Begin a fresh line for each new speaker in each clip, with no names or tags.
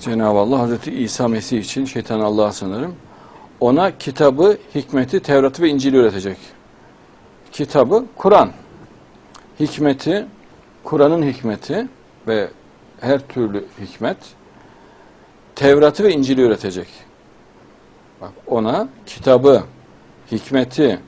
Cenab-ı Allah Hazreti İsa Mesih için şeytan Allah'a sınırım. Ona kitabı, hikmeti, Tevrat'ı ve İncil'i öğretecek. Kitabı Kur'an. Hikmeti, Kur'an'ın hikmeti ve her türlü hikmet Tevrat'ı ve İncil'i öğretecek. Bak ona kitabı, hikmeti,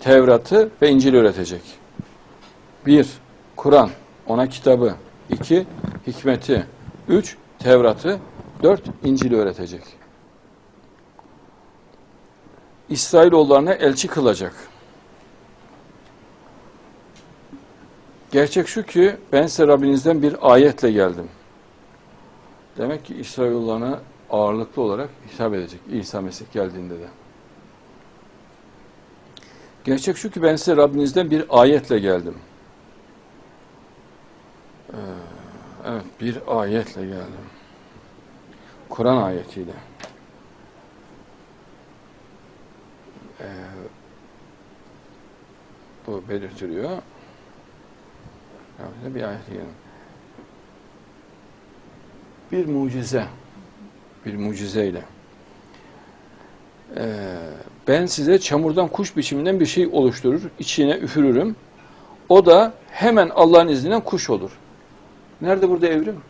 Tevrat'ı ve İncil'i öğretecek. Bir, Kur'an. Ona kitabı. iki hikmeti. Üç, Tevrat'ı. Dört, İncil'i öğretecek. İsrailoğullarına elçi kılacak. Gerçek şu ki ben size Rabbinizden bir ayetle geldim. Demek ki İsrailoğullarına ağırlıklı olarak hitap edecek İsa Mesih geldiğinde de. Gerçek şu ki ben size Rabbinizden bir ayetle geldim. Ee, evet bir ayetle geldim. Kur'an ayetiyle. Ee, bu belirtiliyor. Bir ayet geldim. Bir mucize. Bir mucizeyle. Ee, ben size çamurdan kuş biçiminden bir şey oluşturur, içine üfürürüm. O da hemen Allah'ın izniyle kuş olur. Nerede burada evrim?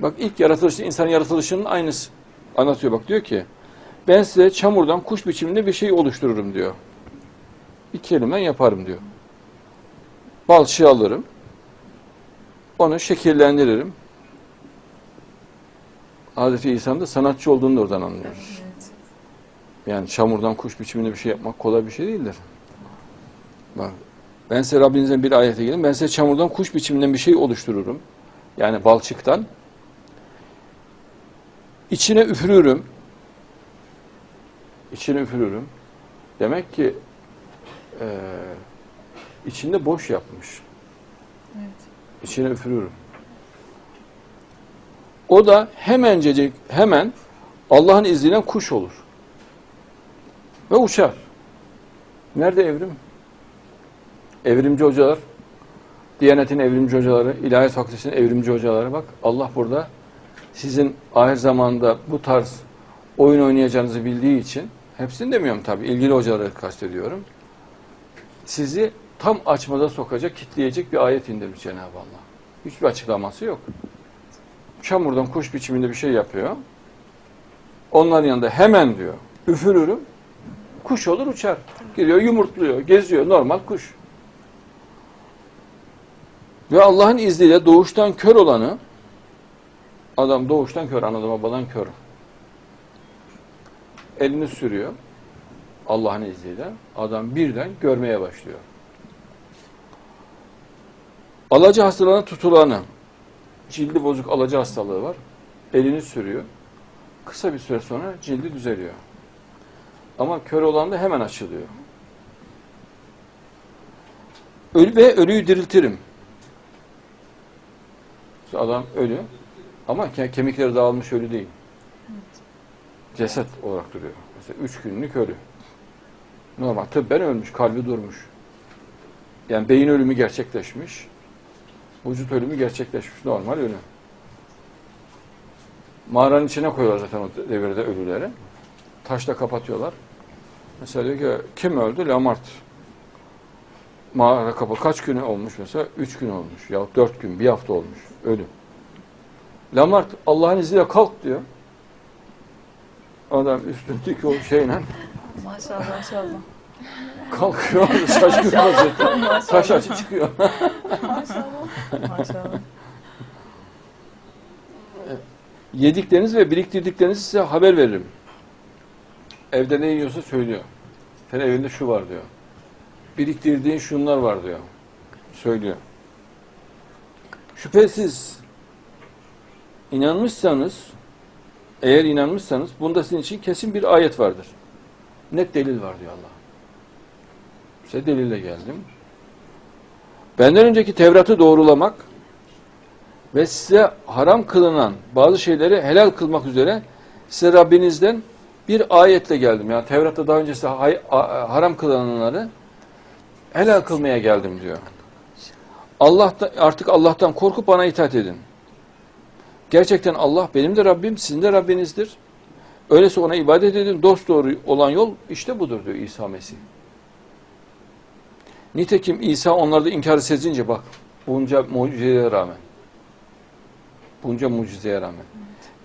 Bak ilk yaratılış, insan yaratılışının aynısı anlatıyor. Bak diyor ki, ben size çamurdan kuş biçiminde bir şey oluştururum diyor. Bir kelime yaparım diyor. Balçığı alırım, onu şekillendiririm. Hazreti İsa'nın da sanatçı olduğunu da oradan anlıyoruz.
Evet.
Yani çamurdan kuş biçiminde bir şey yapmak kolay bir şey değildir. Bak, ben size Rabbinizden bir ayete gelin. Ben size çamurdan kuş biçiminden bir şey oluştururum. Yani balçıktan. İçine üfürürüm. İçine üfürürüm. Demek ki eee içinde boş yapmış.
Evet.
İçine üfürürüm. O da hemencecik, hemen Allah'ın izniyle kuş olur. Ve uçar. Nerede evrim? Evrimci hocalar, Diyanet'in evrimci hocaları, İlahiyat Fakültesi'nin evrimci hocaları bak Allah burada sizin ahir zamanda bu tarz oyun oynayacağınızı bildiği için hepsini demiyorum tabii ilgili hocaları kastediyorum. Sizi tam açmada sokacak, kitleyecek bir ayet indirmiş Cenab-ı Allah. Hiçbir açıklaması yok. Çamurdan kuş biçiminde bir şey yapıyor. Onların yanında hemen diyor, üfürürüm, kuş olur uçar. Giriyor yumurtluyor, geziyor, normal kuş. Ve Allah'ın izniyle doğuştan kör olanı, adam doğuştan kör, anadan babadan kör. Elini sürüyor, Allah'ın izniyle, adam birden görmeye başlıyor. Alaca hastalığına tutulanı, cildi bozuk alaca hastalığı var, elini sürüyor. Kısa bir süre sonra cildi düzeliyor. Ama kör olan da hemen açılıyor. Ölü ve ölüyü diriltirim. Adam ölü ama ke- kemikleri dağılmış ölü değil. Ceset olarak duruyor. Mesela üç günlük ölü. Normal tıbben ölmüş, kalbi durmuş. Yani beyin ölümü gerçekleşmiş. Vücut ölümü gerçekleşmiş. Normal ölü. Mağaranın içine koyuyorlar zaten o devirde ölüleri. Taşla kapatıyorlar. Mesela diyor ki kim öldü? Lamart. Mağara kapı kaç günü olmuş mesela? Üç gün olmuş. Ya dört gün, bir hafta olmuş. Ölü. Lamart Allah'ın izniyle kalk diyor. Adam üstündeki o şeyle
Maşallah maşallah.
kalkıyor. Şaşkın vaziyette. Taş açı çıkıyor.
Maşallah. Maşallah.
Yedikleriniz ve biriktirdiklerinizi size haber veririm. Evde ne yiyorsa söylüyor. Senin evinde şu var diyor. Biriktirdiğin şunlar var diyor. Söylüyor. Şüphesiz inanmışsanız eğer inanmışsanız bunda sizin için kesin bir ayet vardır. Net delil var diyor Allah. Size delille geldim. Benden önceki Tevrat'ı doğrulamak ve size haram kılınan bazı şeyleri helal kılmak üzere size Rabbinizden bir ayetle geldim. Yani Tevrat'ta daha önce size haram kılınanları helal kılmaya geldim diyor. Allah artık Allah'tan korkup bana itaat edin. Gerçekten Allah benim de Rabbim, sizin de Rabbinizdir. Öyleyse ona ibadet edin. Dost doğru olan yol işte budur diyor İsa Mesih. Nitekim İsa onları da inkarı sezince bak bunca mucizeye rağmen bunca mucizeye rağmen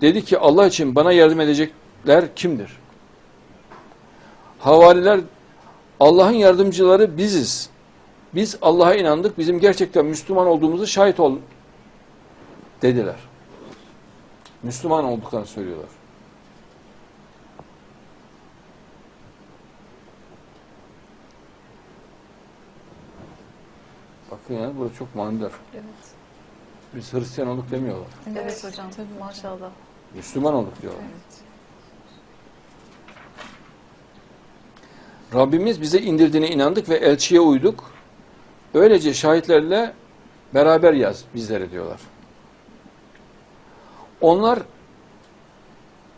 dedi ki Allah için bana yardım edecekler kimdir? Havariler Allah'ın yardımcıları biziz. Biz Allah'a inandık. Bizim gerçekten Müslüman olduğumuzu şahit ol dediler. Müslüman olduklarını söylüyorlar. Bakın yani burada çok manidar.
Evet.
Biz Hristiyan olduk demiyorlar.
Evet hocam. Maşallah.
Müslüman olduk diyorlar.
Evet.
Rabbimiz bize indirdiğine inandık ve elçiye uyduk. Böylece şahitlerle beraber yaz bizlere diyorlar. Onlar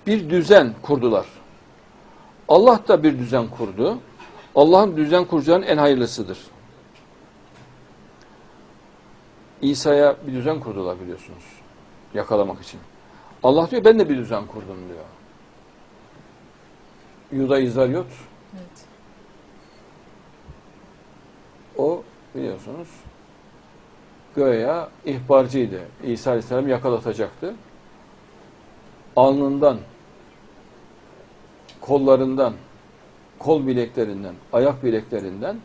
bir düzen kurdular. Allah da bir düzen kurdu. Allah'ın düzen kuracağının en hayırlısıdır. İsa'ya bir düzen kurdular biliyorsunuz. Yakalamak için. Allah diyor ben de bir düzen kurdum diyor. Yuda İzaryot
Evet.
O biliyorsunuz göğe ihbarcıydı. İsa Aleyhisselam yakalatacaktı. Alnından, kollarından, kol bileklerinden, ayak bileklerinden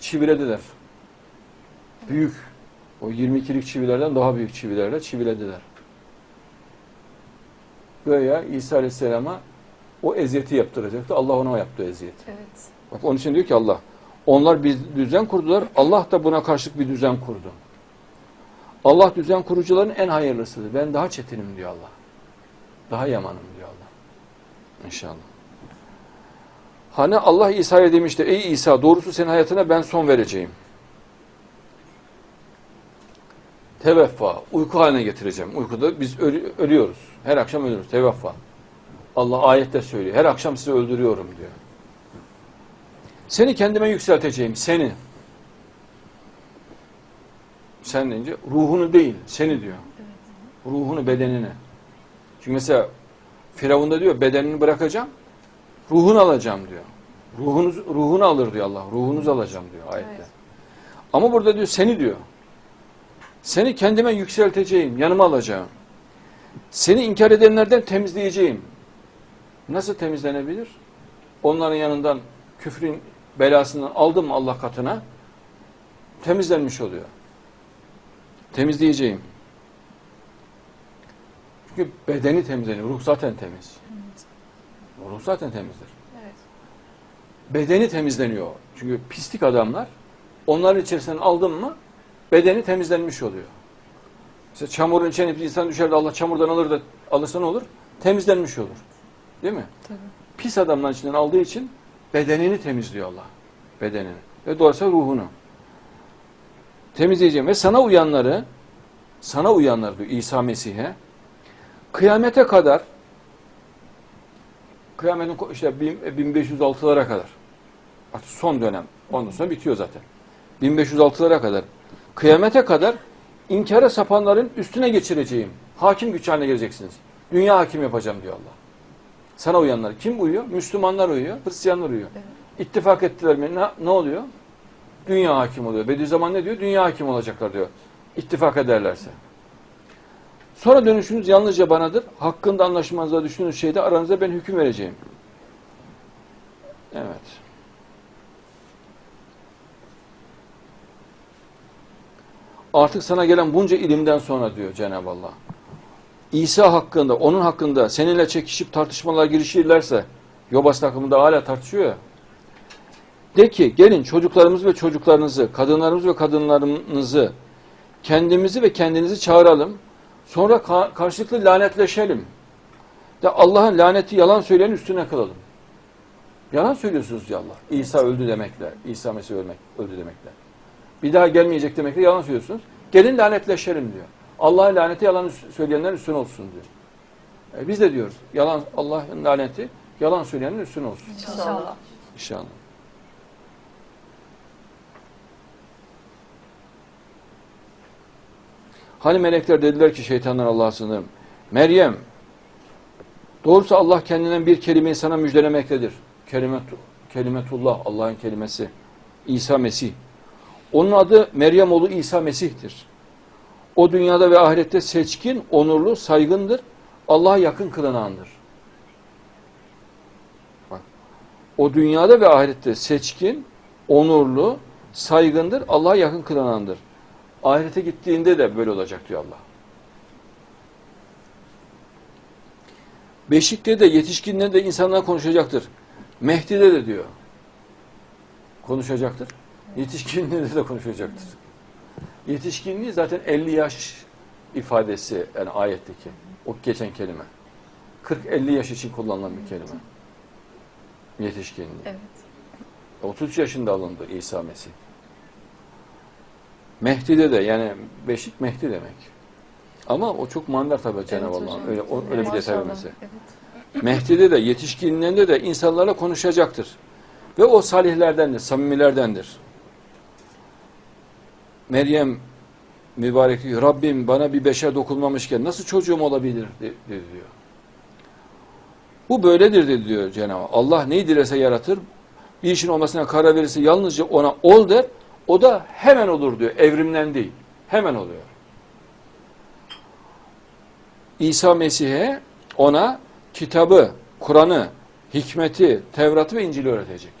çivilediler. Büyük, o 22'lik çivilerden daha büyük çivilerle çivilediler. Göğe İsa Aleyhisselam'a o eziyeti yaptıracaktı. Allah ona yaptı eziyeti.
Evet.
Bak onun için diyor ki Allah, onlar bir düzen kurdular, Allah da buna karşılık bir düzen kurdu. Allah düzen kurucuların en hayırlısıdır. Ben daha çetinim diyor Allah. Daha yamanım diyor Allah. İnşallah. Hani Allah İsa'ya demişti, ey İsa doğrusu senin hayatına ben son vereceğim. Teveffa, uyku haline getireceğim. Uykuda biz ölü- ölüyoruz. Her akşam ölüyoruz. Teveffa. Allah ayette söylüyor. Her akşam sizi öldürüyorum diyor. Seni kendime yükselteceğim, seni. Sen deyince ruhunu değil, seni diyor. Ruhunu, bedenini. Çünkü mesela Firavun da diyor bedenini bırakacağım, ruhunu alacağım diyor. Ruhunuz, ruhunu alır diyor Allah. Ruhunuzu alacağım diyor ayette.
Evet.
Ama burada diyor seni diyor. Seni kendime yükselteceğim, yanıma alacağım. Seni inkar edenlerden temizleyeceğim. Nasıl temizlenebilir? Onların yanından küfrün belasından aldın mı Allah katına temizlenmiş oluyor. Temizleyeceğim. Çünkü bedeni temizleniyor. Ruh zaten temiz.
Evet.
Ruh zaten temizdir.
Evet.
Bedeni temizleniyor. Çünkü pislik adamlar onların içerisinden aldın mı bedeni temizlenmiş oluyor. Mesela çamurun içine bir insan düşer de Allah çamurdan alır da alırsa ne olur? Temizlenmiş olur. Değil mi?
Tabii.
pis adamların içinden aldığı için bedenini temizliyor Allah. Bedenini. Ve dolayısıyla ruhunu. Temizleyeceğim. Ve sana uyanları sana uyanlar diyor İsa Mesih'e kıyamete kadar kıyametin işte bin- 1506'lara kadar artık son dönem ondan sonra bitiyor zaten. 1506'lara kadar kıyamete kadar inkara sapanların üstüne geçireceğim. Hakim güç haline geleceksiniz. Dünya hakim yapacağım diyor Allah. Sana uyanlar. Kim uyuyor? Müslümanlar uyuyor, Hristiyanlar uyuyor.
Evet.
İttifak ettiler mi? Ne, ne oluyor? Dünya hakim oluyor. Bediüzzaman ne diyor? Dünya hakim olacaklar diyor. İttifak ederlerse. Sonra dönüşünüz yalnızca banadır. Hakkında anlaşmanıza düşündüğünüz şeyde aranızda ben hüküm vereceğim. Evet. Artık sana gelen bunca ilimden sonra diyor Cenab-ı Allah. İsa hakkında, onun hakkında seninle çekişip tartışmalar girişirlerse, Yobas takımında hala tartışıyor ya. De ki gelin çocuklarımız ve çocuklarınızı, kadınlarımız ve kadınlarınızı, kendimizi ve kendinizi çağıralım. Sonra ka- karşılıklı lanetleşelim. De Allah'ın laneti yalan söyleyen üstüne kılalım. Yalan söylüyorsunuz diyor Allah. İsa öldü demekle, İsa Mesih ölmek, öldü demekle. Bir daha gelmeyecek demekle yalan söylüyorsunuz. Gelin lanetleşelim diyor. Allah'ın laneti yalan üst- söyleyenler üstüne olsun diyor. E biz de diyoruz. Yalan Allah'ın laneti yalan söyleyenin üstüne olsun.
İnşallah.
İnşallah. Hani melekler dediler ki şeytandan Allah'a sığınırım. Meryem, doğrusu Allah kendinden bir kelimeyi sana müjdelemektedir. Kelimet, kelimetullah, Allah'ın kelimesi. İsa Mesih. Onun adı Meryem oğlu İsa Mesih'tir. O dünyada ve ahirette seçkin, onurlu, saygındır. Allah'a yakın kılınandır. Bak. O dünyada ve ahirette seçkin, onurlu, saygındır. Allah'a yakın kılınandır. Ahirete gittiğinde de böyle olacak diyor Allah. Beşikte de yetişkinler de insanlar konuşacaktır. Mehdi'de de diyor. Konuşacaktır. Yetişkinliğinde de konuşacaktır. Yetişkinliği zaten 50 yaş ifadesi yani ayetteki. O geçen kelime. 40-50 yaş için kullanılan bir kelime. Yetişkinliği.
Evet.
33 yaşında alındı İsa Mesih. Mehdi'de de yani beşik Mehdi demek. Ama o çok manidar tabii Cenab-ı
Evet
Allah'ın. Öyle, o- öyle bir detay vermesi.
Evet.
Mehdi'de de yetişkinliğinde de insanlarla konuşacaktır. Ve o salihlerdendir, samimilerdendir. Meryem mübarek diyor, Rabbim bana bir beşer dokunmamışken nasıl çocuğum olabilir de- dedi diyor. Bu böyledir dedi diyor Cenab-ı Hak. Allah neyi dilese yaratır. Bir işin olmasına karar verirse yalnızca ona ol der. O da hemen olur diyor. Evrimden değil. Hemen oluyor. İsa Mesih'e ona kitabı, Kur'an'ı, hikmeti, Tevrat'ı ve İncil'i öğretecek.